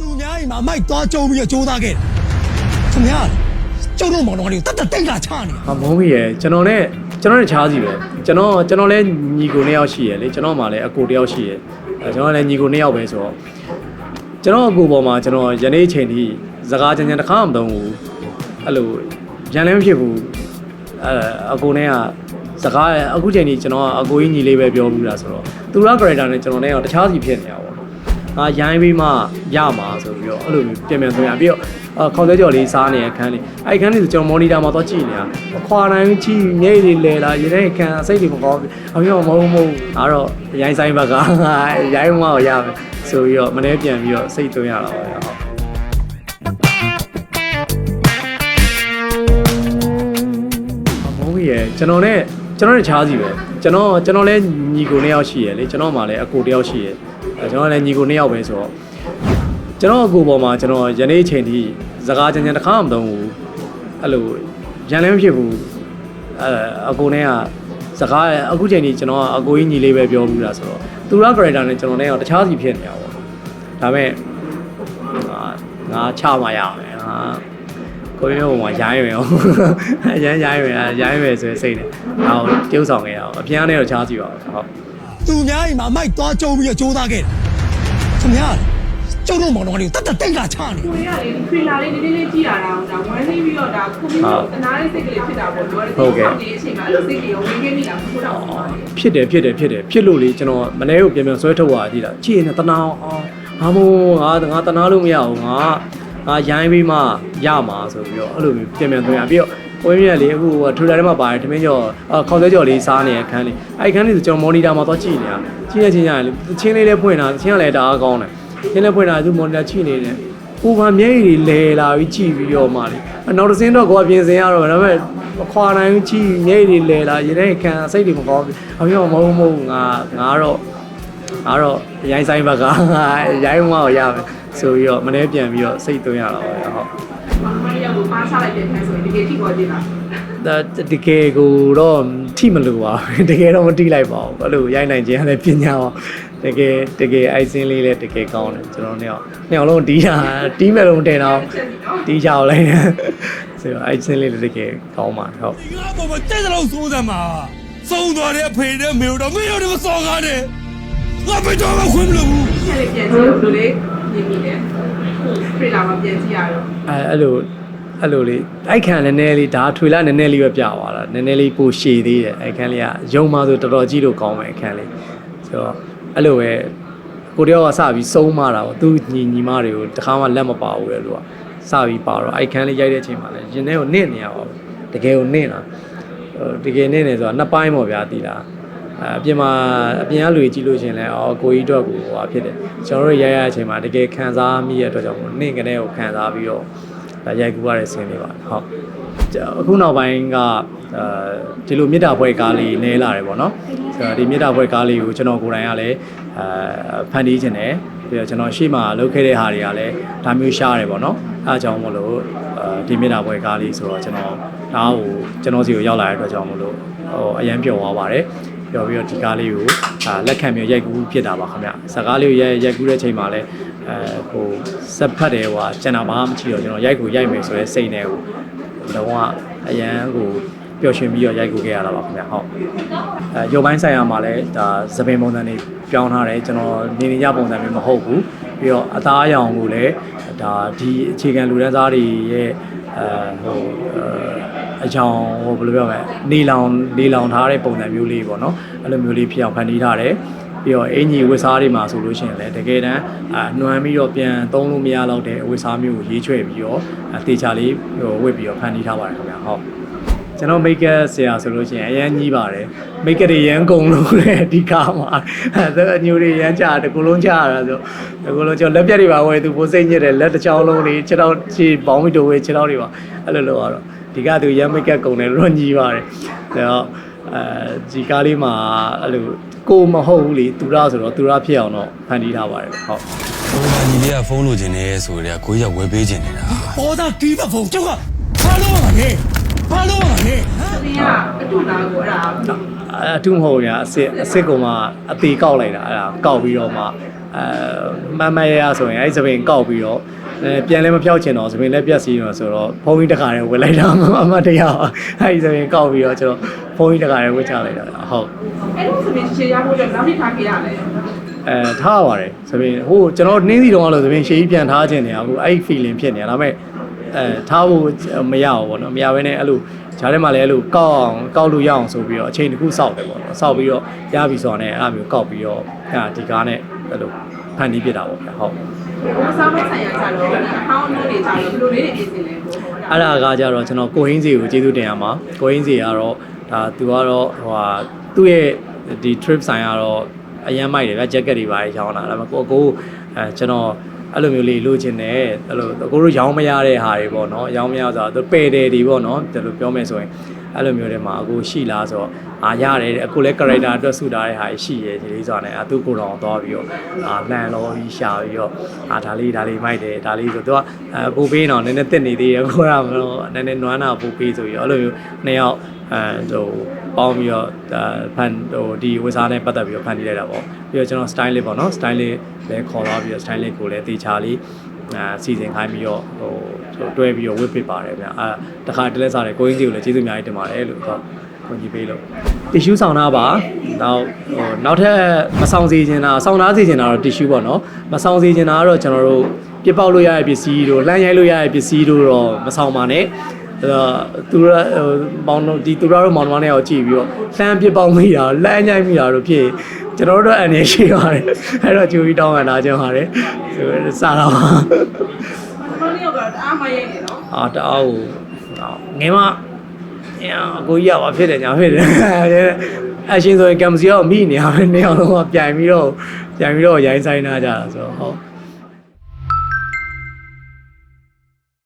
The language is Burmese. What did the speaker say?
သူများအိမ်မှာအမိုက်သွားကြုံပြီးတော့ကြိုးစားခဲ့တယ်ခမရကျုံတို့မောင်တော်ကလေးကိုတတ်တတ်တိတ်လာချနေဟာမုံမီရယ်ကျွန်တော်နဲ့ကျွန်တော်နဲ့ချားစီပဲကျွန်တော်ကျွန်တော်လည်းညီကိုနှစ်ယောက်ရှိရယ်လေကျွန်တော်မှလည်းအကိုတစ်ယောက်ရှိရယ်အဲကျွန်တော်လည်းညီကိုနှစ်ယောက်ပဲဆိုတော့ကျွန်တော်အကိုပေါ်မှာကျွန်တော်ယနေ့ချိန်ထိစကားကြမ်းကြမ်းတစ်ခါမှမသုံးဘူးအဲ့လိုရန်လည်းမဖြစ်ဘူးအဲအကိုနဲ့ကစကားအခုချိန်ထိကျွန်တော်ကအကိုကြီးညီလေးပဲပြောဘူးလားဆိုတော့သူရ character နဲ့ကျွန်တော်နဲ့ကတခြားစီဖြစ်နေတာပေါ့ အာရိုင်းပြီးမှရမှာဆိုပြီးတော့အဲ့လိုမျိုးပြင်ပြန်သွင်းရပြီးတော့အာခေါင်းသေးကြော်လေးစားနေရခန်းလေးအဲ့ခန်းလေးဆိုကျွန်တော်မော်နီတာမှာတော့ကြည့်နေတာခွာတိုင်းကြည့်မြိတ်လေးလဲလာရတဲ့ခန်းအစိတ်တွေမကောင်းဘူးအမေကမဟုတ်မဟုတ်ဒါတော့ရိုင်းဆိုင်ဘက်ကရိုင်းမှတော့ရမယ်ဆိုပြီးတော့မနေ့ပြန်ပြီးတော့စိတ်သွင်းရတာပါဗျာဟုတ်မုံကြီးရယ်ကျွန်တော်နဲ့ကျွန်တော်နဲ့ချားစီပဲကျွန်တော်ကျွန်တော်လည်းညီကိုနှစ်ယောက်ရှိရယ်လေကျွန်တော်မှလည်းအကိုတစ်ယောက်ရှိရယ်အဲ ကျွန်တော်လည်းညီကိုနှစ်ယောက်ပဲဆိုတော့ကျွန်တော်အကိုပေါ်မှာကျွန်တော်ယနေ့ချိန်ထိစကားကြမ်းကြမ်းတစ်ခါမှမသုံးဘူးအဲ့လိုရန်လည်းမဖြစ်ဘူးအဲအကိုနဲ့ကစကားအခုချိန်ထိကျွန်တော်ကအကိုကြီးညီလေးပဲပြောဘူးလားဆိုတော့သူရ character နဲ့ကျွန်တော်နဲ့ကတခြားစီဖြစ်နေတာပေါ့ဒါပေမဲ့ငါငါချမှရမယ်ဟာကိုရင်းဘုံမှာရိုင်းမယ်ဟုတ်ရမ်းရိုင်းမယ်ရိုင်းမယ်ဆိုရင်စိတ်နဲ့ဟောကျုပ်ဆောင်ခဲ့ရအောင်အပြန်နဲ့တော့ချားကြည့်ပါဦးဟုတ် သူများအိမ်မှာအမိုက်သွားကြုံပြီးတော့ကြိုးစားခဲ့တယ်ခမရကျုံတို့မောင်တော်ကလေးကိုတတ်တတ်တိတ်လာချနေကိုရလေဒီထရီလာလေးနည်းနည်းလေးကြည့်ရတာဒါဝမ်းနေပြီးတော့ဒါခုပြီးတော့တနာလေးစိတ်ကလေးဖြစ်တာပေါ့ပြောတယ်ဒီအချိန်မှာစိတ်ကြီးရောဝင်ခဲ့မိတာမဟုတ်တော့ဘူးဖြစ်တယ်ဖြစ်တယ်ဖြစ်တယ်ဖြစ်လို့လေကျွန်တော်မနေ့ကပြန်ပြန်ဆွဲထုတ်သွားကြည့်တာကြည့်ရင်တနာအောင်ဟာမို့ငါငါတနာလို့မရဘူးငါငါရိုင်းပြီးမှရမှာဆိုပြီးတော့အဲ့လိုမျိုးပြန်ပြန်သွင်းရပြီးတော့ ဝင်းမြက်လေးအခုထူလာထဲမှာပါတယ်ထမင်းကျော်ခေါင်းသေးကျော်လေးစားနေရခန်းလေးအဲ့ခန်းလေးဆိုကျွန်တော်မော်နီတာမှာသွားကြည့်နေတာကြည့်ရချင်းရတယ်ချင်းလေးလေးဖွင့်တာချင်းကလည်းတအားကောင်းတယ်ချင်းလေးဖွင့်တာသူမော်နီတာကြည့်နေတယ်ဟိုမှာမျက်ရည်တွေလဲလာပြီးကြည့်ပြီးတော့မှလေအနောက်တစ်စင်းတော့ကိုကပြင်ဆင်ရတော့ဒါပေမဲ့မခွာနိုင်ဘူးကြည့်မျက်ရည်တွေလဲလာရတဲ့ခံစိတ်တွေမကောင်းဘူးအမေကမဟုတ်မဟုတ်ငါငါတော့ငါတော့ရိုင်းဆိုင်ဘက်ကငါရိုင်းမှတော့ရမယ်ဆိုပြီးတော့မနေ့ပြန်ပြီးတော့စိတ်သွင်းရတာပါဗျာဟုတ်မမ ထားချလိုက်တဲ့ခန်းဆိုရင်တကယ်ထိပေါ်ကြည့်လားဒါတကယ်ကိုတော့ထိမလို့ပါတကယ်တော့မထိလိုက်ပါဘူးအဲ့လိုရိုက်နိုင်ခြင်းကလည်းပညာပါတကယ်တကယ်အိုက်စင်းလေးလည်းတကယ်ကောင်းတယ်ကျွန်တော်တို့နှစ်ယောက်လုံးတီးတာတီးမဲ့လုံးတင်တော့တီးချောက်လိုက်တယ်ဆိုတော့အိုက်စင်းလေးလည်းတကယ်ကောင်းပါဟုတ်ငါ့ဘောမတက်တော့စိုးစမ်းပါဆုံးသွားတဲ့အဖေနဲ့မေတို့မင်းတို့ကစော်ကားတယ်ငါမတော်မခွင့်မလို့ဘူးပြန်လေပြန်ကြည့်လို့လေမြင်မိတယ်ပြေလာမပြန်ကြည့်ရတော့အဲအဲ့လို အဲ့လိုလေးအိုက်ခံနည်းနည်းလေးဒါထွေလာနည်းနည်းလေးပဲပြသွားတာနည်းနည်းလေးပိုရှည်သေးတယ်အိုက်ခံလေးကရုံမှဆိုတော်တော်ကြီးလို့ကောင်းမယ်အခန်းလေးဆိုတော့အဲ့လိုပဲကိုတယောက်ကစပြီးစုံးမတာပေါ့သူညီညီမတွေကိုတခါမှလက်မပါဘူးလေလို့ကစပြီးပါတော့အိုက်ခံလေးရိုက်တဲ့အချိန်မှာလည်းရင်ထဲကိုနစ်နေရပါဘူးတကယ်ကိုနစ်တာဟိုတကယ်နစ်နေဆိုတာနှစ်ပိုင်းပေါ့ဗျာတည်လားအဲအပြင်မှာအပြင်ကလူကြီးကြည့်လို့ရှရင်လဲအော်ကိုကြီးတော့ကိုဟိုဖြစ်တယ်ကျွန်တော်တို့ရိုက်ရတဲ့အချိန်မှာတကယ်ခံစားမိရတဲ့အတွက်ကြောင့်မို့နင့်ကနေကိုခံစားပြီးတော့ ဒါရိုက်ကူရတဲ့ဆင်းလေးပါဟုတ်အခုနောက်ပိုင်းကအဲဒီလိုမြစ်တာဖွဲကားလေးနဲလာတယ်ပေါ့နော်ဆိုတော့ဒီမြစ်တာဖွဲကားလေးကိုကျွန်တော်ကိုယ်တိုင်ကလည်းအဲဖန်တီးခြင်းတယ်ပြီးတော့ကျွန်တော်ရှေ့မှာလုပ်ခဲ့တဲ့ဟာတွေကလည်းဒါမျိုးရှားတယ်ပေါ့နော်အဲအကြောင်းမလို့အဲဒီမြစ်တာဖွဲကားလေးဆိုတော့ကျွန်တော်ဒါကိုကျွန်တော်စီကိုရောက်လာတဲ့အတွက်ကြောင့်မလို့ဟိုအရန်ပျော်သွားပါတယ် ပြောပြီးတော့ဒီကားလေးကိုအာလက်ခံပြီးရိုက်ကူးဖြစ်တာပါခင်ဗျစကားလေးကိုရိုက်ရိုက်ကူးတဲ့အချိန်မှာလည်းအဲဟိုစက်ဖတ်တယ်ဟိုကျန်တာဘာမှမကြည့်တော့ကျွန်တော်ရိုက်ကူရိုက်မယ်ဆိုရဲစိတ်နဲ့ဟိုလုံးဝအရန်ဟိုပျော်ရွှင်ပြီးတော့ရိုက်ကူခဲ့ရတာပါခင်ဗျဟုတ်အဲရုပ်ပိုင်းဆိုင်ရာမှာလည်းဒါသပင်ပုံစံတွေပြောင်းထားတယ်ကျွန်တော်နေနေကြပုံစံမျိုးမဟုတ်ဘူးပြီးတော့အသားအရောင်ကိုလည်းဒါဒီအခြေခံလူတန်းစားတွေရဲ့အဲဟို အကြောင်ဟိုဘယ်လိုပြောမလဲနေလောင်နေလောင်ထားတဲ့ပုံစံမျိုးလေးပေါ့နော်အဲ့လိုမျိုးလေးဖြစ်အောင်ဖန်တီးထားတယ်ပြီးတော့အင်ကြီးဝတ်စားတွေမှာဆိုလို့ရှိရင်လည်းတကယ်တမ်းအာနှွမ်းပြီးတော့ပြန်သုံးလို့မရတော့တဲ့အဝတ်စားမျိုးကိုရေးချွဲပြီးတော့အသေးချာလေးဟိုဝတ်ပြီးတော့ဖန်တီးထားပါတယ်ခင်ဗျာဟုတ်ကျွန်တော်မိတ်ကပ်ဆရာဆိုလို့ရှိရင်အရန်ကြီးပါတယ်မိတ်ကပ်တွေရန်ကုန်လို့လေဒီကားမှာအဲဒါအညိုတွေရန်ကြတကူလုံးကြရတာဆိုတကူလုံးကျွန်တော်လက်ပြက်တွေပါဝယ်သူပိုစိတ်ညစ်တယ်လက်တစ်ချောင်းလုံးတွေခြေထောက်ခြေပေါင်းမီတိုဝဲခြေထောက်တွေပါအဲ့လိုလိုကတော့ ဒီကသူရန်မိတ်ကပ်ကုန်တယ်တော့ညီးပါတယ်ဒါတော့အဲဒီကားလေးမှာအဲ့လိုကိုမဟုတ်ဘူးလေသူရဆိုတော့သူရဖြစ်အောင်တော့ဖန်တီးထားပါတယ်ဟုတ်ဟိုကညီလေးကဖုန်းလိုချင်တယ်ဆိုကြတဲ့ကိုကြီးကဝယ်ပေးချင်နေတာပေါ်သားတီးတဲ့ဖုန်းကျောက်ကဘာလို့ပါလဲဘာလို့ပါလဲသမီးကအတူလာကိုအဲ့ဒါအတူမဟုတ်ဘူးညာအစ်စ်အစ်စ်ကောင်မှအသေးကောက်လိုက်တာအဲ့ဒါကောက်ပြီးတော့မှအဲမမရရဆိုရင်အဲ့ဒီသပင်ကောက်ပြီးတော့ အဲပြန်လည်းမဖြောက်ချင်တော့သပင်လည်းပြက်စီးတော့ဆိုတော့ဖုန်းကြီးတစ်ခါတည်းဝယ်လိုက်တာအမတရားအဲ့ဒီသပင်ကောက်ပြီးတော့ကျွန်တော်ဖုန်းကြီးတစ်ခါတည်းဝယ်ချလိုက်တာဟုတ်အဲ့လိုဆိုရင်ခြေရဖို့အတွက်နောက်တစ်ခါကြရလဲအဲထားပါတယ်သပင်ဟိုကျွန်တော်နှင်းစီတုံးကတော့သပင်ရှေးကြီးပြန်ထားခြင်းနေအခုအဲ့ဒီ feeling ဖြစ်နေတာဒါပေမဲ့အဲထားဖို့မရဘူးပေါ့နော်မရဘဲနဲ့အဲ့လိုဂျားထဲမှာလည်းအဲ့လိုကောက်အောင်ကောက်လို့ရအောင်ဆိုပြီးတော့အချိန်တစ်ခုစောက်တယ်ပေါ့နော်စောက်ပြီးတော့ရပြီဆိုတော့ねအဲ့လိုမျိုးကောက်ပြီးတော့အဲဒီကားနဲ့အဲ့လိုဖန်တီးပြတာပေါ့ဗျာဟုတ် ဘုစားမဆိုင်ရာကြတော့အဟောင်းလို့နေကြတော့ဘယ်လိုလေးတွေပြင်နေလဲပေါ့အဲ့ဒါကကြတော့ကျွန်တော်ကိုရင်းစီကိုကျေးဇူးတင်ရမှာကိုရင်းစီကတော့ဒါသူကတော့ဟိုဟာသူ့ရဲ့ဒီ trip ဆိုင်ကတော့အရန်မိုက်တယ်ဗျ jacket တွေပါရောင်းတာဒါပေမဲ့ကိုအကိုအဲကျွန်တော်အဲ့လိုမျိုးလေးလိုချင်တယ်အဲ့လိုအကိုတို့ရောင်းမရတဲ့ဟာတွေပေါ့နော်ရောင်းမရဆိုတော့ပယ်တယ်ဒီပေါ့နော်ဒီလိုပြောမယ်ဆိုရင် အဲ့လိုမျိုးတွေမှာအကိုရှိလားဆိုတော့အာရတယ်တဲ့အကိုလည်း character အတွက်ဆူတာတဲ့ဟာရှိရဲဒီလေးဆိုတာနဲ့အသူကိုယ်တော်သွားပြီးတော့အာလန်လောပြီးရှာပြီးတော့အာဒါလေးဒါလေးမိုက်တယ်ဒါလေးဆိုတော့အပူပေးတော့နည်းနည်းတက်နေသေးတယ်ကိုကမလို့နည်းနည်းနွမ်းတာပူပေးဆိုပြီးတော့အဲ့လိုမျိုးနှစ်ယောက်အဲဟိုပေါင်းပြီးတော့ဖန်ဟိုဒီဝစားနဲ့ပတ်သက်ပြီးတော့ဖန်တီးလိုက်တာပေါ့ပြီးတော့ကျွန်တော် style လေးပေါ့နော် style လေးလည်းခေါ်သွားပြီးတော့ style လေးကိုလည်းတေချာလေးအာစီစဉ်ခိုင်းပြီးတော့ဟို တွဲပြီးတော့ဝစ်ပစ်ပါတယ်ဗျအာတခါတလဲစားတယ်ကိုရင်းစီကိုလည်းကျေးဇူးအများကြီးတင်ပါတယ်လို့ဟုတ်ခွန်ကြီးပေးလို့တီရှူးဆောင်တာပါနောက်ဟိုနောက်ထပ်မဆောင်စီချင်တာဆောင်သားစီချင်တာတော့တီရှူးပေါ့နော်မဆောင်စီချင်တာကတော့ကျွန်တော်တို့ပြစ်ပေါက်လို့ရတဲ့ပစ္စည်းတို့လှမ်းရိုက်လို့ရတဲ့ပစ္စည်းတို့တော့မဆောင်ပါနဲ့အဲ့တော့သူရမောင်တို့ဒီသူရတို့မောင်တို့နဲ့ရောကြည့်ပြီးတော့လှမ်းပြစ်ပေါက်မိတာလှမ်းညိုက်မိတာတို့ဖြစ်ကျွန်တော်တို့အနေရှိပါတယ်အဲ့တော့ကြိုပြီးတောင်းမှန်တာကြောင့်ပါတယ်ဆိုစားတော့ဘယ်လိုလဲကတော့တ အားမရိုက်နေနော်အာတအားကိုငယ်မအကိုကြီးကဘာဖြစ်တယ်ညာဖြစ်တယ်အရှင်ဆိုရင်ကံမစီတော့မိနေရမယ်နေအောင်လုံးကပြိုင်ပြီးတော့ပြိုင်ပြီးတော့ရိုင်းဆိုင်နာကြတာဆိုတော့ဟုတ်